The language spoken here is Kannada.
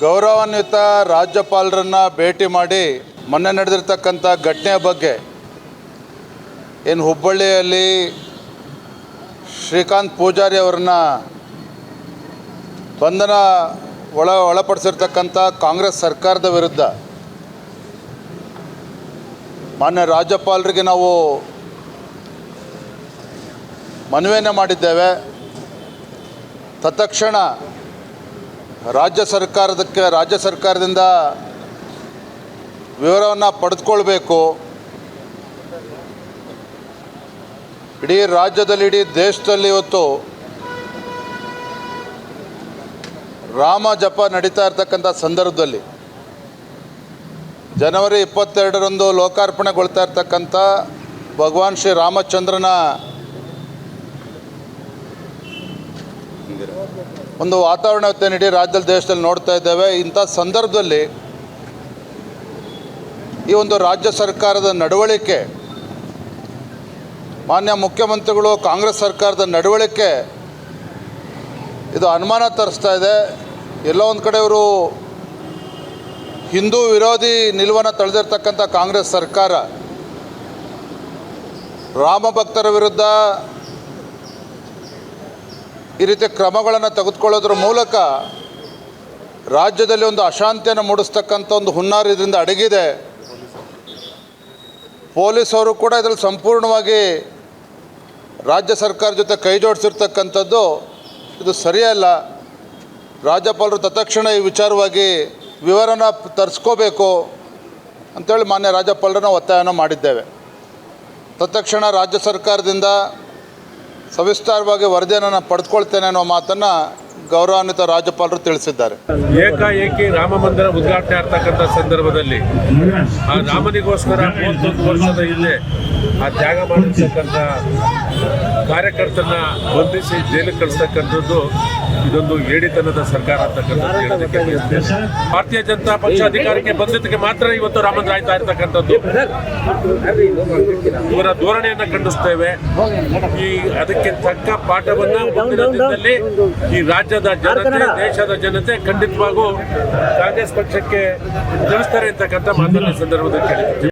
ಗೌರವಾನ್ವಿತ ರಾಜ್ಯಪಾಲರನ್ನ ಭೇಟಿ ಮಾಡಿ ಮೊನ್ನೆ ನಡೆದಿರ್ತಕ್ಕಂಥ ಘಟನೆಯ ಬಗ್ಗೆ ಏನು ಹುಬ್ಬಳ್ಳಿಯಲ್ಲಿ ಶ್ರೀಕಾಂತ್ ಪೂಜಾರಿ ಅವರನ್ನ ಬಂಧನ ಒಳ ಒಳಪಡಿಸಿರ್ತಕ್ಕಂಥ ಕಾಂಗ್ರೆಸ್ ಸರ್ಕಾರದ ವಿರುದ್ಧ ಮಾನ್ಯ ರಾಜ್ಯಪಾಲರಿಗೆ ನಾವು ಮನವಿಯನ್ನು ಮಾಡಿದ್ದೇವೆ. ತತ್ಕ್ಷಣ ರಾಜ್ಯ ಸರ್ಕಾರದಕ್ಕೆ, ರಾಜ್ಯ ಸರ್ಕಾರದಿಂದ ವಿವರವನ್ನು ಪಡೆದುಕೊಳ್ಬೇಕು. ಇಡೀ ರಾಜ್ಯದಲ್ಲಿ, ಇಡೀ ದೇಶದಲ್ಲಿ ಇವತ್ತು ರಾಮ ಜಪ ನಡೀತಾ ಇರ್ತಕ್ಕಂಥ ಸಂದರ್ಭದಲ್ಲಿ ಜನವರಿ ಇಪ್ಪತ್ತೆರಡರಂದು ಲೋಕಾರ್ಪಣೆಗೊಳ್ತಾ ಇರ್ತಕ್ಕಂಥ ಭಗವಾನ್ ಶ್ರೀ ರಾಮಚಂದ್ರನ ಒಂದು ವಾತಾವರಣತೆ ನೀಡಿ ರಾಜ್ಯದಲ್ಲಿ, ದೇಶದಲ್ಲಿ ನೋಡ್ತಾ ಇದ್ದೇವೆ. ಇಂಥ ಸಂದರ್ಭದಲ್ಲಿ ಈ ಒಂದು ರಾಜ್ಯ ಸರ್ಕಾರದ ನಡವಳಿಕೆ, ಮಾನ್ಯ ಮುಖ್ಯಮಂತ್ರಿಗಳು, ಕಾಂಗ್ರೆಸ್ ಸರ್ಕಾರದ ನಡವಳಿಕೆ, ಇದು ಅನುಮಾನ ತರಿಸ್ತಾ ಇದೆ. ಎಲ್ಲೋ ಒಂದು ಕಡೆ ಇವರು ಹಿಂದೂ ವಿರೋಧಿ ನಿಲುವನ್ನು ತಳೆದಿರ್ತಕ್ಕಂಥ ಕಾಂಗ್ರೆಸ್ ಸರ್ಕಾರ, ರಾಮ ಭಕ್ತರ ವಿರುದ್ಧ ಈ ರೀತಿ ಕ್ರಮಗಳನ್ನು ತೆಗೆದುಕೊಳ್ಳೋದ್ರ ಮೂಲಕ ರಾಜ್ಯದಲ್ಲಿ ಒಂದು ಅಶಾಂತಿಯನ್ನು ಮೂಡಿಸ್ತಕ್ಕಂಥ ಒಂದು ಹುನ್ನಾರ ಇದರಿಂದ ಅಡಗಿದೆ. ಪೊಲೀಸವರು ಕೂಡ ಇದರಲ್ಲಿ ಸಂಪೂರ್ಣವಾಗಿ ರಾಜ್ಯ ಸರ್ಕಾರ ಜೊತೆ ಕೈ ಜೋಡಿಸಿರ್ತಕ್ಕಂಥದ್ದು ಇದು ಸರಿಯಲ್ಲ ರಾಜ್ಯಪಾಲರು ತತ್ಕ್ಷಣ ಈ ವಿಚಾರವಾಗಿ ವಿವರನ ತರಿಸ್ಕೋಬೇಕು ಅಂತೇಳಿ ಮಾನ್ಯ ರಾಜ್ಯಪಾಲರನ್ನ ಒತ್ತಾಯನ ಮಾಡಿದ್ದೇವೆ. ತತ್ಕ್ಷಣ ರಾಜ್ಯ ಸರ್ಕಾರದಿಂದ ಸವಿಸ್ತಾರವಾಗಿ ವರದಿಯನ್ನು ನಾನು ಪಡೆದುಕೊಳ್ತೇನೆ ಅನ್ನೋ ಮಾತನ್ನ ಗೌರವಾನ್ವಿತ ರಾಜ್ಯಪಾಲರು ತಿಳಿಸಿದ್ದಾರೆ. ಏಕಾಏಕಿ ರಾಮ ಮಂದಿರ ಉದ್ಘಾಟನೆ ಆಗ್ತಕ್ಕಂಥ ಸಂದರ್ಭದಲ್ಲಿ ಆ ರಾಮನಿಗೋಸ್ಕರ ಮೂವತ್ತೊಂದು ವರ್ಷದ ಹಿಂದೆ ಆ ತ್ಯಾಗ ಮಾಡಿರ್ತಕ್ಕಂಥ ಕಾರ್ಯಕರ್ತನ ಬಂಧಿಸಿ ಜೈಲಿಗೆ ಕಳಿಸ್ತಕ್ಕಂಥದ್ದು ಇದೊಂದು ಏಡಿತನದ ಸರ್ಕಾರ ಅಂತಕ್ಕಂಥದ್ದು. ಭಾರತೀಯ ಜನತಾ ಪಕ್ಷ ಅಧಿಕಾರಕ್ಕೆ ಬಂದಿದ್ದಕ್ಕೆ ಮಾತ್ರ ಇವತ್ತು ರಾಮಂದ್ರ ಮಂದಿರ ಆಯ್ತಾ ಇರ್ತಕ್ಕಂಥದ್ದು. ಇವರ ಧೋರಣೆಯನ್ನ ಖಂಡಿಸ್ತೇವೆ. ಈ ಅದಕ್ಕೆ ತಕ್ಕ ಪಾಠವನ್ನ ಮುಂದಿನ ದಿನದಲ್ಲಿ ಈ ರಾಜ್ಯದ ಜನತೆ ದೇಶದ ಜನತೆ ಖಂಡಿತವಾಗೂ ಕಾಂಗ್ರೆಸ್ ಪಕ್ಷಕ್ಕೆ ತಿಳಿಸ್ತಾರೆ ಅಂತಕ್ಕಂಥ ಮಾತನ್ನ ಸಂದರ್ಭದಲ್ಲಿ ಕೇಳಿದ್ವಿ